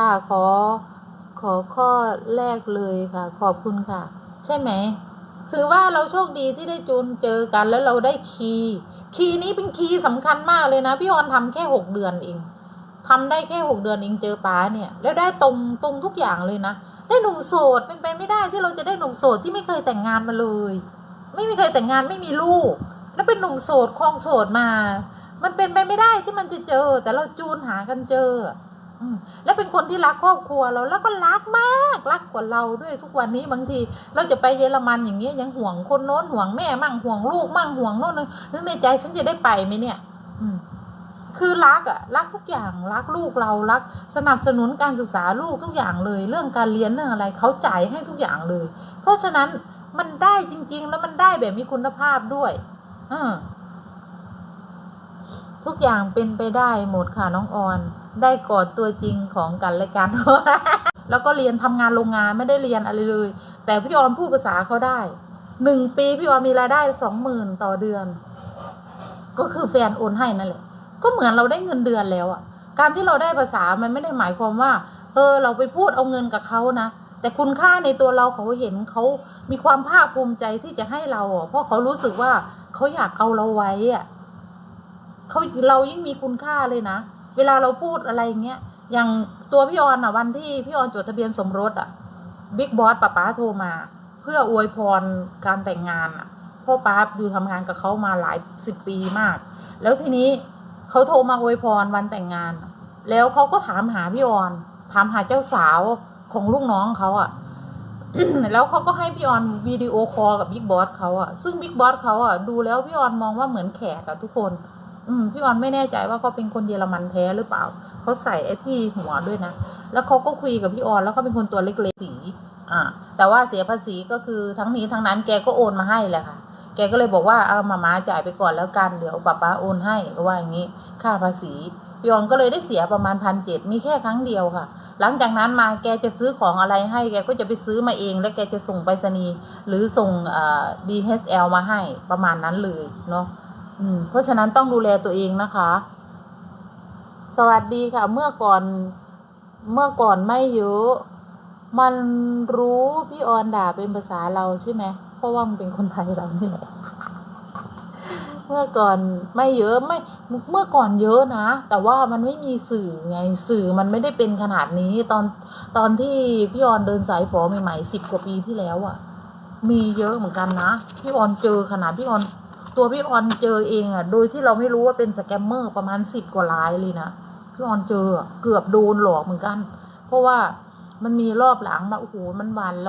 ค่ะขอ ขอข้อแรกเลยค่ะ ขอบคุณค่ะ ใช่ไหมถือว่าเราโชคดีที่ได้จูนเจอกันแล้วเราได้คีย์คีย์นี้เป็นคีย์สำคัญมากเลยนะ พี่ออนทำแค่หกเดือนเองทำได้แค่หกเดือนเองเจอป้าเนี่ย แล้วได้ตรงตรงทุกอย่างเลยนะได้หนุ่มโสดเป็นไปไม่ได้ที่เราจะได้หนุ่มโสดที่ไม่เคยแต่งงานมาเลย ไม่มีเคยแต่งงานไม่มีลูก แล้วเป็นหนุ่มโสดคลองโสดมา มันเป็นไปไม่ได้ที่มันจะเจอ แต่เราจูนหากันเจอ แล้วเป็นคนที่รักครอบครัวเราแล้วก็รักมากรักกว่าเราด้วยทุกวันนี้บางที เราจะไปเยอรมันอย่างเงี้ยยังห่วงคนโน้นห่วงแม่มั่งห่วงลูกมั่งห่วงโน้นนึกในใจฉันจะได้ไปไหมเนี่ย อืมคือรักอะรักทุกอย่างรักลูกเรารัก สนับสนุนการศึกษาลูกทุกอย่างเลย เรื่องการเรียนเรื่องอะไรเขาจ่ายให้ทุกอย่างเลย เพราะฉะนั้นมันได้จริง ๆ แล้วมันได้แบบมีคุณภาพด้วยอทุกอย่างเป็นไปได้หมดค่ะน้องออน ได้กอดตัวจริงของกันและกัน แล้วก็เรียนทำงานโรงงานไม่ได้เรียนอะไรเลย แต่พี่ออนพูดภาษาเขาได้หนึ่งปีพี่ออนมีรายได้สองหมื่นต่อเดือน ก็คือแฟนโอนให้นั่นแหละ ก็เหมือนเราได้เงินเดือนแล้วอะการที่เราได้ภาษามันไม่ได้หมายความว่า เออ เราไปพูดเอาเงินกับเขานะแต่คุณค่าในตัวเราเขาเห็นเขามีความภาคภูมิใจที่จะให้เราเพราะเขารู้สึกว่าเขาอยากเอาเราไว้อะเขาเรายิ่งมีคุณค่าเลยนะ เวลาเราพูดอะไรเงี้ยอย่างตัวพี่ออนอะวันที่พี่ออนจดทะเบียนสมรสอะบิ๊กบอสป้าป้าโทรมา เพื่ออวยพรการแต่งงานอะพ่อป้าดูทำงานกับเขามาหลายสิบปีมาก แล้วทีนี้เขาโทรมาอวยพรวันแต่งงาน แล้วเขาก็ถามหาพี่ออนถามหาเจ้าสาวของลูกน้องเขาอะแล้วเขาก็ให้พี่ออนวิดีโอคอลกับบิ๊กบอสเขาอะซึ่งบิ๊กบอสเขาอะดูแล้วพี่ออนมองว่าเหมือนแขกอะทุกคน อืมพี่ออนไม่แน่ใจว่าเขาเป็นคนเยอรมันแท้หรือเปล่า เขาใส่ไอ้ที่หัวด้วยนะ แล้วเขาก็คุยกับพี่ออนแล้วเขาเป็นคนตัวเล็กๆสี อ่า แต่ว่าเสียภาษีก็คือทั้งนี้ทั้งนั้นแกก็โอนมาให้แหละค่ะ แกก็เลยบอกว่าเอามามาจ่ายไปก่อนแล้วกันเดี๋ยวป้าป้าโอนให้ก็ว่าอย่างนี้ ค่าภาษีพี่ออนก็เลยได้เสียประมาณพันเจ็ดมีแค่ครั้งเดียวค่ะ หลังจากนั้นมาแกจะซื้อของอะไรให้แกก็จะไปซื้อมาเอง แล้วแกจะส่งไปรษณีย์หรือส่งเอ่อ DHL มาให้ประมาณนั้นเลยเนาะ เพราะฉะนั้นต้องดูแลตัวเองนะคะ สวัสดีค่ะ เมื่อก่อนเมื่อก่อนไม่เยอะมันรู้พี่ออนด่าเป็นภาษาเราใช่ไหมเพราะว่ามันเป็นคนไทยเรานี่แหละเมื่อก่อนไม่เยอะไม่เมื่อก่อนเยอะนะ แต่ว่ามันไม่มีสื่อไงสื่อมันไม่ได้เป็นขนาดนี้ตอนตอนที่พี่ออนเดินสายฝอใหม่ๆสิบกว่าปีที่แล้วอะ่ะ มีเยอะเหมือนกันนะ พี่ออนเจอขนาดพี่ออน ตัวพี่ออนเจอเองอะ โดยที่เราไม่รู้ว่าเป็นสแกมเมอร์ประมาณสิบกว่ารายเลยนะพี่ออนเจอเกือบโดนหลอกเหมือนกัน เพราะว่ามันมีรอบหลังมาโอ้โหมันหวานเรา